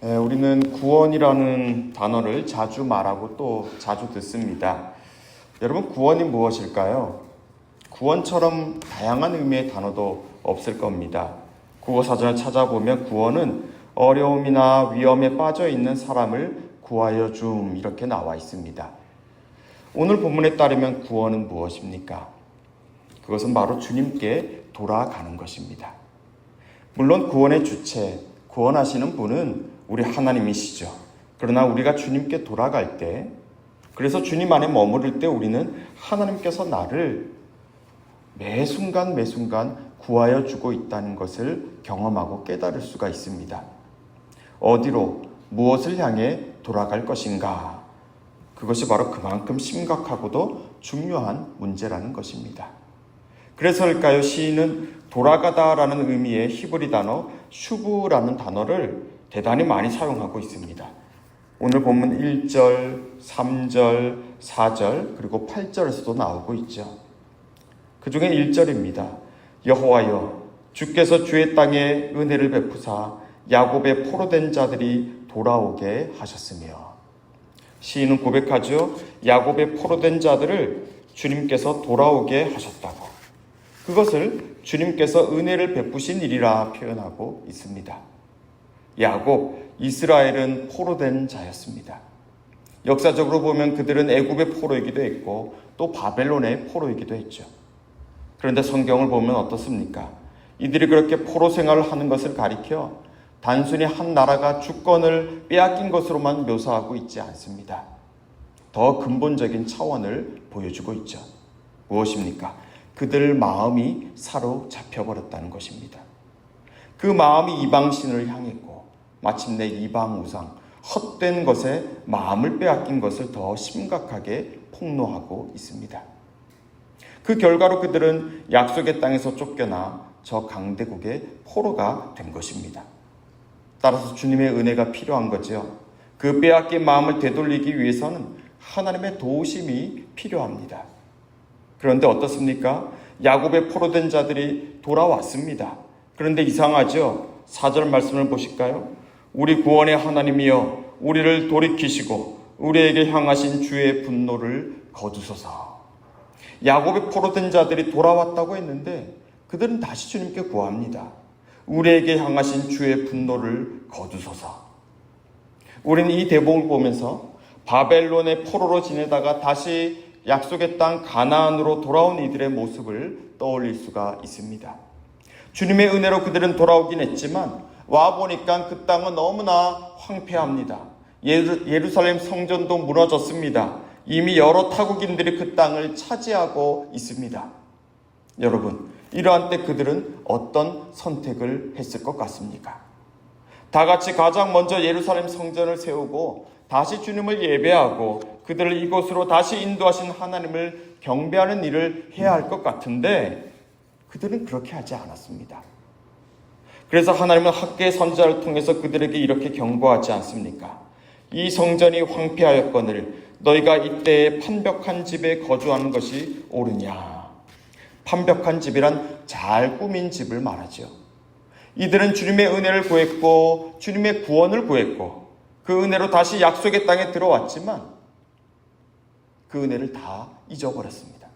에, 우리는 구원이라는 단어를 자주 말하고 또 자주 듣습니다. 여러분, 구원이 무엇일까요? 구원처럼 다양한 의미의 단어도 없을 겁니다. 국어사전을 찾아보면 구원은 어려움이나 위험에 빠져 있는 사람을 구하여 줌 이렇게 나와 있습니다. 오늘 본문에 따르면 구원은 무엇입니까? 그것은 바로 주님께 돌아가는 것입니다. 물론 구원의 주체, 구원하시는 분은 우리 하나님이시죠. 그러나 우리가 주님께 돌아갈 때, 그래서 주님 안에 머무를 때 우리는 하나님께서 나를 매 순간 매 순간 구하여 주고 있다는 것을 경험하고 깨달을 수가 있습니다. 어디로, 무엇을 향해 돌아갈 것인가? 그것이 바로 그만큼 심각하고도 중요한 문제라는 것입니다. 그래서일까요? 시인은 돌아가다라는 의미의 히브리 단어 슈브라는 단어를 대단히 많이 사용하고 있습니다. 오늘 본문 1절, 3절, 4절, 그리고 8절에서도 나오고 있죠. 그 중에 1절입니다. 여호와여, 주께서 주의 땅에 은혜를 베푸사 야곱의 포로된 자들이 돌아오게 하셨으며 시인은 고백하죠. 야곱의 포로된 자들을 주님께서 돌아오게 하셨다고. 그것을 주님께서 은혜를 베푸신 일이라 표현하고 있습니다. 야곱, 이스라엘은 포로 된 자였습니다. 역사적으로 보면 그들은 애굽의 포로이기도 했고 또 바벨론의 포로이기도 했죠. 그런데 성경을 보면 어떻습니까? 이들이 그렇게 포로 생활을 하는 것을 가리켜 단순히 한 나라가 주권을 빼앗긴 것으로만 묘사하고 있지 않습니다. 더 근본적인 차원을 보여주고 있죠. 무엇입니까? 그들 마음이 사로잡혀 버렸다는 것입니다. 그 마음이 이방신을 향했고 마침내 이방 우상 헛된 것에 마음을 빼앗긴 것을 더 심각하게 폭로하고 있습니다. 그 결과로 그들은 약속의 땅에서 쫓겨나 저 강대국의 포로가 된 것입니다. 따라서 주님의 은혜가 필요한 거죠. 그 빼앗긴 마음을 되돌리기 위해서는 하나님의 도우심이 필요합니다. 그런데 어떻습니까? 야곱의 포로된 자들이 돌아왔습니다. 그런데 이상하죠? 4절 말씀을 보실까요? 우리 구원의 하나님이여 우리를 돌이키시고 우리에게 향하신 주의 분노를 거두소서. 야곱의 포로된 자들이 돌아왔다고 했는데 그들은 다시 주님께 구합니다. 우리에게 향하신 주의 분노를 거두소서. 우리는 이 대목을 보면서 바벨론의 포로로 지내다가 다시 약속의 땅 가나안으로 돌아온 이들의 모습을 떠올릴 수가 있습니다. 주님의 은혜로 그들은 돌아오긴 했지만 와 보니까 그 땅은 너무나 황폐합니다. 예루, 예루살렘 성전도 무너졌습니다. 이미 여러 타국인들이 그 땅을 차지하고 있습니다. 여러분, 이러한 때 그들은 어떤 선택을 했을 것 같습니까? 다 같이 가장 먼저 예루살렘 성전을 세우고 다시 주님을 예배하고 그들을 이곳으로 다시 인도하신 하나님을 경배하는 일을 해야 할 것 같은데 그들은 그렇게 하지 않았습니다. 그래서 하나님은 학계의 선자를 통해서 그들에게 이렇게 경고하지 않습니까? 이 성전이 황폐하였거늘 너희가 이때에 판벽한 집에 거주하는 것이 옳으냐? 판벽한 집이란 잘 꾸민 집을 말하죠. 이들은 주님의 은혜를 구했고 주님의 구원을 구했고 그 은혜로 다시 약속의 땅에 들어왔지만 그 은혜를 다 잊어버렸습니다.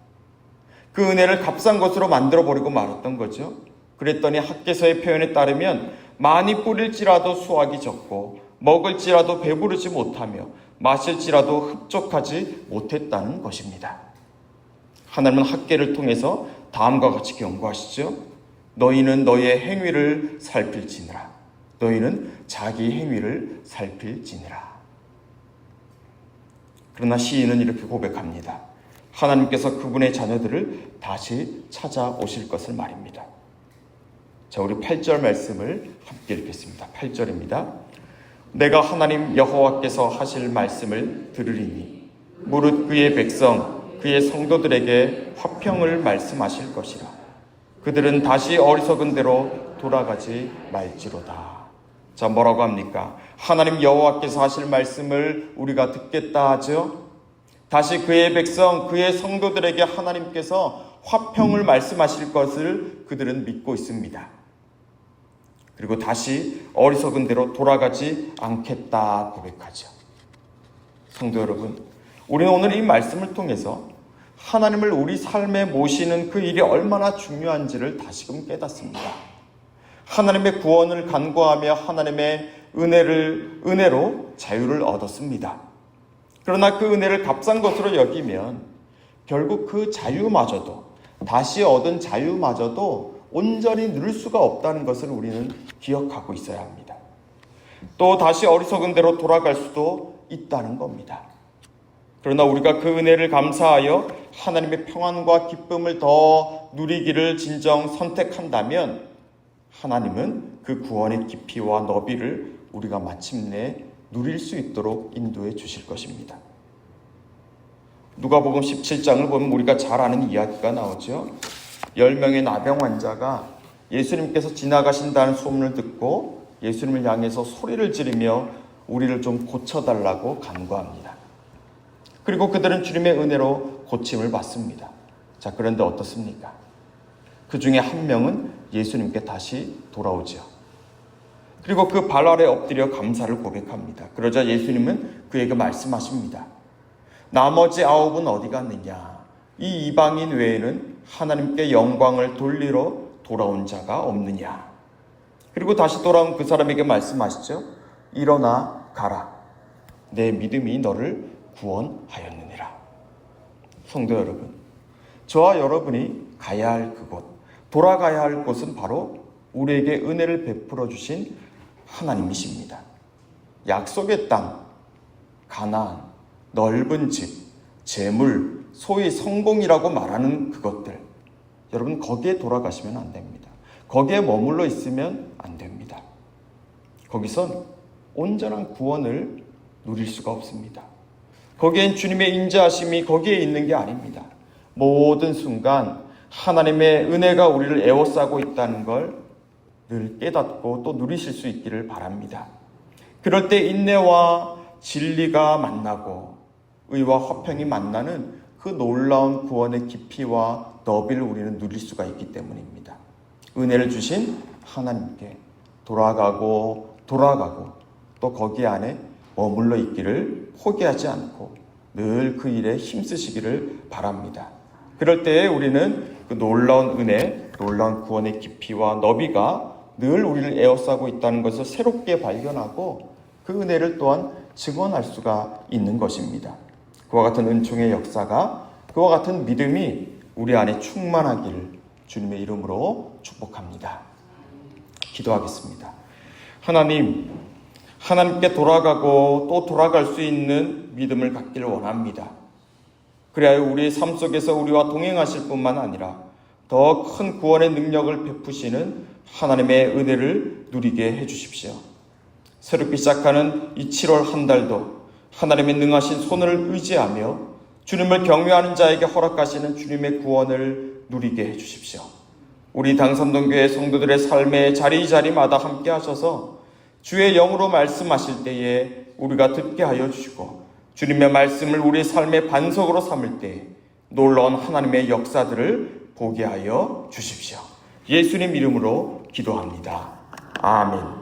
그 은혜를 값싼 것으로 만들어 버리고 말았던 거죠. 그랬더니 학계서의 표현에 따르면 많이 뿌릴지라도 수확이 적고 먹을지라도 배부르지 못하며 마실지라도 흡족하지 못했다는 것입니다. 하나님은 학계를 통해서 다음과 같이 경고하시죠. 너희는 너희의 행위를 살필지니라. 너희는 자기 행위를 살필지니라. 그러나 시인은 이렇게 고백합니다. 하나님께서 그분의 자녀들을 다시 찾아오실 것을 말입니다. 자, 우리 8절 말씀을 함께 읽겠습니다. 8절입니다. 내가 하나님 여호와께서 하실 말씀을 들으리니 무릇 그의 백성 그의 성도들에게 화평을 말씀하실 것이라. 그들은 다시 어리석은 대로 돌아가지 말지로다. 자, 뭐라고 합니까? 하나님 여호와께서 하실 말씀을 우리가 듣겠다 하죠. 다시 그의 백성, 그의 성도들에게 하나님께서 화평을 말씀하실 것을 그들은 믿고 있습니다. 그리고 다시 어리석은 대로 돌아가지 않겠다 고백하죠. 성도 여러분, 우리는 오늘 이 말씀을 통해서 하나님을 우리 삶에 모시는 그 일이 얼마나 중요한지를 다시금 깨닫습니다. 하나님의 구원을 간구하며 하나님의 은혜를 은혜로 자유를 얻었습니다. 그러나 그 은혜를 값싼 것으로 여기면 결국 그 자유마저도 다시 얻은 자유마저도 온전히 누릴 수가 없다는 것을 우리는 기억하고 있어야 합니다. 또 다시 어리석은 대로 돌아갈 수도 있다는 겁니다. 그러나 우리가 그 은혜를 감사하여 하나님의 평안과 기쁨을 더 누리기를 진정 선택한다면 하나님은 그 구원의 깊이와 너비를 우리가 마침내 누릴 수 있도록 인도해 주실 것입니다. 누가복음 17장을 보면 우리가 잘 아는 이야기가 나오죠. 10명의 나병 환자가 예수님께서 지나가신다는 소문을 듣고 예수님을 향해서 소리를 지르며 우리를 좀 고쳐달라고 간구합니다. 그리고 그들은 주님의 은혜로 고침을 받습니다. 자, 그런데 어떻습니까? 그 중에 한 명은 예수님께 다시 돌아오죠. 그리고 그 발 아래 엎드려 감사를 고백합니다. 그러자 예수님은 그에게 말씀하십니다. 나머지 아홉은 어디 갔느냐? 이 이방인 외에는 하나님께 영광을 돌리러 돌아온 자가 없느냐? 그리고 다시 돌아온 그 사람에게 말씀하시죠. 일어나 가라. 내 믿음이 너를 구원하였느니라. 성도 여러분, 저와 여러분이 가야 할 그곳, 돌아가야 할 곳은 바로 우리에게 은혜를 베풀어 주신 하나님이십니다. 약속의 땅, 가나안, 넓은 집, 재물, 소위 성공이라고 말하는 그것들. 여러분, 거기에 돌아가시면 안 됩니다. 거기에 머물러 있으면 안 됩니다. 거기선 온전한 구원을 누릴 수가 없습니다. 거기엔 주님의 인자하심이 거기에 있는 게 아닙니다. 모든 순간 하나님의 은혜가 우리를 에워싸고 있다는 걸 늘 깨닫고 또 누리실 수 있기를 바랍니다. 그럴 때 인내와 진리가 만나고 의와 화평이 만나는 그 놀라운 구원의 깊이와 너비를 우리는 누릴 수가 있기 때문입니다. 은혜를 주신 하나님께 돌아가고 돌아가고 또 거기 안에 머물러 있기를 포기하지 않고 늘 그 일에 힘쓰시기를 바랍니다. 그럴 때에 우리는 그 놀라운 은혜, 놀라운 구원의 깊이와 너비가 늘 우리를 에워싸고 있다는 것을 새롭게 발견하고 그 은혜를 또한 증언할 수가 있는 것입니다. 그와 같은 은총의 역사가 그와 같은 믿음이 우리 안에 충만하기를 주님의 이름으로 축복합니다. 기도하겠습니다. 하나님, 하나님께 돌아가고 또 돌아갈 수 있는 믿음을 갖기를 원합니다. 그래야 우리의 삶 속에서 우리와 동행하실 뿐만 아니라 더 큰 구원의 능력을 베푸시는 하나님의 은혜를 누리게 해 주십시오. 새롭게 시작하는 이 7월 한 달도 하나님의 능하신 손을 의지하며 주님을 경외하는 자에게 허락하시는 주님의 구원을 누리게 해 주십시오. 우리 당선동교회 성도들의 삶의 자리자리마다 함께 하셔서 주의 영으로 말씀하실 때에 우리가 듣게 하여 주시고 주님의 말씀을 우리 삶의 반석으로 삼을 때 놀라운 하나님의 역사들을 보게 하여 주십시오. 예수님 이름으로 기도합니다. 아멘.